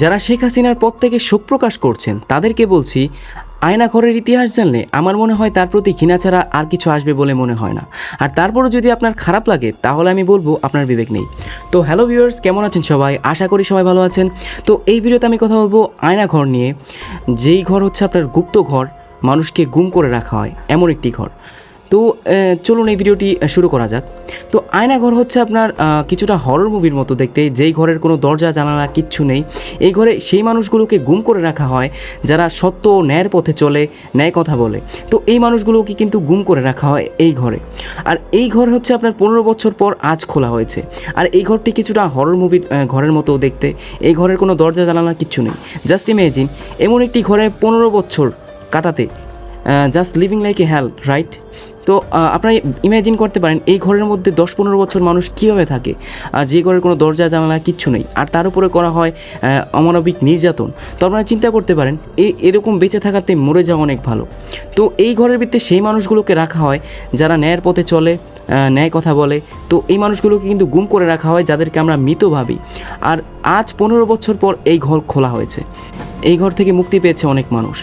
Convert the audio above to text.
যারা শেখ হাসিনার পদ থেকে শোক প্রকাশ করছেন, তাদেরকে বলছি আয়না ঘরের ইতিহাস জানলে আমার মনে হয় তার প্রতি ঘৃণা ছাড়া আর কিছু আসবে বলে মনে হয় না। আর তারপরও যদি আপনার খারাপ লাগে, তাহলে আমি বলব আপনার বিবেক নেই। তো হ্যালো ভিউয়ার্স, কেমন আছেন সবাই? আশা করি সবাই ভালো আছেন। তো এই ভিডিওতে আমি কথা বলব আয়না ঘর নিয়ে। যেই ঘর হচ্ছে আপনার গুপ্ত ঘর, মানুষকে গুম করে রাখা হয়, এমন একটি ঘর। তো চলুন এই ভিডিওটি শুরু করা যাক। তো আয়না ঘর হচ্ছে আপনার কিছুটা হরর মুভির মতো দেখতে। যেই ঘরের কোনো দরজা, জানালা, কিচ্ছু নেই। এই ঘরে সেই মানুষগুলোকে গুম করে রাখা হয়, যারা সত্য ও ন্যায়ের পথে চলে, ন্যায় কথা বলে। তো, এই মানুষগুলোকে কিন্তু গুম করে রাখা হয় এই ঘরে। আর এই ঘর হচ্ছে আপনার পনেরো বছর পর আজ খোলা হয়েছে। আর এই ঘরটি কিছুটা হরর মুভির ঘরের মতো দেখতে। এই ঘরের কোনো দরজা, জানালা, কিচ্ছু নেই। জাস্ট ইমেজিন এমন একটি ঘরে পনেরো বছর কাটাতে just living like a hell right তো আপনারা ইমাজিন করতে পারেন, এই ঘরের মধ্যে দশ পনেরো বছর মানুষ কীভাবে থাকে? আর যে ঘরের কোনো দরজা, জানালা, কিচ্ছু নেই। আর তার উপরে করা হয় অমানবিক নির্যাতন। তো আপনারা চিন্তা করতে পারেন এই এরকম বেঁচে থাকাতে মরে যাওয়া অনেক ভালো। তো এই ঘরের ভিতরে সেই মানুষগুলোকে রাখা হয়, যারা ন্যায়ের পথে চলে ন্যায় কথা বলে। তো এই মানুষগুলোকে কিন্তু গুম করে রাখা হয়, যাদেরকে আমরা মৃত ভাবি। আর আজ পনেরো বছর পর এই ঘর খোলা হয়েছে। এই ঘর থেকে মুক্তি পেয়েছে অনেক মানুষ।